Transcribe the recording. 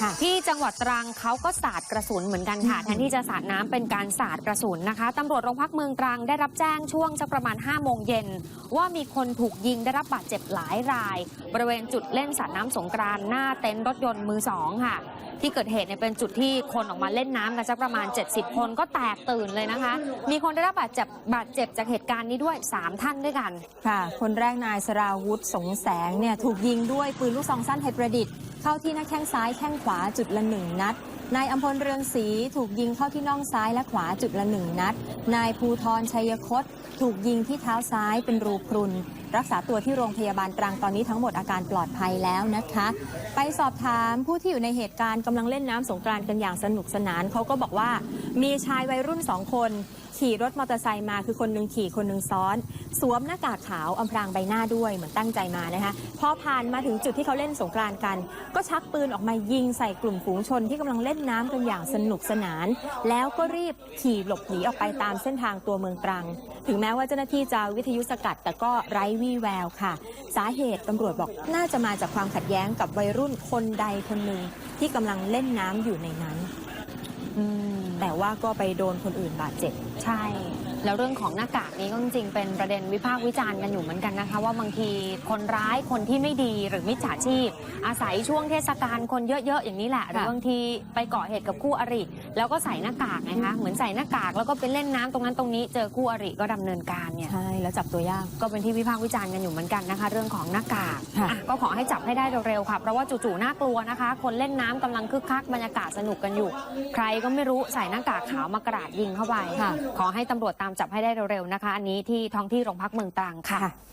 ค่ะที่จังหวัดตรังเขาก็สาดกระสุนเหมือนกันค่ะอืมแทนที่จะสาดน้ำเป็นการสาดกระสุนนะคะตำรวจโรงพักเมืองตรังได้รับแจ้งช่วงสักประมาณ5โมงเย็นว่ามีคนถูกยิงได้รับบาดเจ็บหลายราย บริเวณจุดเล่นสาดน้ำสงกรานต์หน้าเต็นท์รถยนต์มือสองค่ะที่เกิดเหตุเนี่ยเป็นจุดที่คนออกมาเล่นน้ำกันสักประมาณ 70 คนก็แตกตื่นเลยนะคะ มีคนได้รับบาดเจ็บบาดเจ็บจากเหตุการณ์นี้ด้วย 3 ท่านด้วยกันค่ะ คนแรกนายสราวุธสงแสงเนี่ยถูกยิงด้วยปืนลูกซองสั้นไทยประดิษฐ์ เข้าที่หน้าแข้งซ้ายแข้งขวาจุดละหนึ่งนัดนายอัมพลเรืองศรีถูกยิงเข้าที่น่องซ้ายและขวาจุดละหนึ่งนัด นายภูธรชัยคต ถูกยิงที่เท้าซ้ายเป็นรูพรุน รักษาตัวที่โรงพยาบาลตรังตอนนี้ทั้งหมดอาการปลอดภัยแล้วนะคะ ไปสอบถามผู้ที่อยู่ในเหตุการณ์กำลังเล่นน้ำสงกรานต์กันอย่างสนุกสนานเขาก็บอกว่ามีชายวัยรุ่นสองคน ขี่รถมอเตอร์ไซค์มาคือคนหนึ่งขี่คนหนึ่งซ้อน สวมหน้ากากขาวอำพรางใบหน้าด้วยเหมือนตั้งใจมานะคะพอผ่านมาถึงจุดที่เขาเล่นสงกรานต์กัน ก็ชักปืนออกมายิงใส่กลุ่มฝูงชนที่กำลังเล่นน้ำกันอย่างสนุกสนาน แล้วก็รีบขี่หลบหนีออกไปตามเส้นทางตัวเมืองตรัง ถึงแม้ว่าเจ้าหน้าที่จะวิทยุสกัด แต่ก็ไร้วี่แววค่ะ สาเหตุตำรวจบอกน่าจะมาจากความขัดแย้งกับวัยรุ่นคนใดคนหนึ่งที่กำลังเล่นน้ำอยู่ในนั้น อืม แต่ว่าก็ไปโดนคนอื่นบาดเจ็บใช่ แล้วเรื่องของหน้ากากนี้ก็จริงๆเป็นประเด็นวิพากษ์วิจารณ์กันอยู่เหมือนกันนะคะ ว่าบางทีคนร้ายคนที่ไม่ดีหรือมิจฉาชีพ อาศัยช่วงเทศกาลคนเยอะๆอย่างนี้แหละหรือบางทีไปก่อเหตุกับคู่อริ แล้วก็ใส่หน้ากากไงคะเหมือนใส่หน้ากากแล้วก็ไปเล่นน้ำตรงนั้นตรงนี้เจอคู่อริก็ดำเนินการเนี่ยใช่แล้วจับตัวยากก็เป็นที่วิพากษ์วิจารณ์กันอยู่เหมือนกันนะคะ เรื่องของหน้ากากค่ะอะก็ขอให้จับให้ได้เร็วๆค่ะเพราะว่าจู่ๆน่ากลัวนะคะ คนเล่นน้ำกำลังคึกคักบรรยากาศสนุกกันอยู่ ใครก็ไม่รู้ใส่หน้ากากขาวมากราดยิงเข้าไปค่ะขอให้ตำรวจตามจับให้ได้เร็วๆนะคะ อันนี้ที่ท้องที่โรงพักเมืองตรังค่ะค่ะ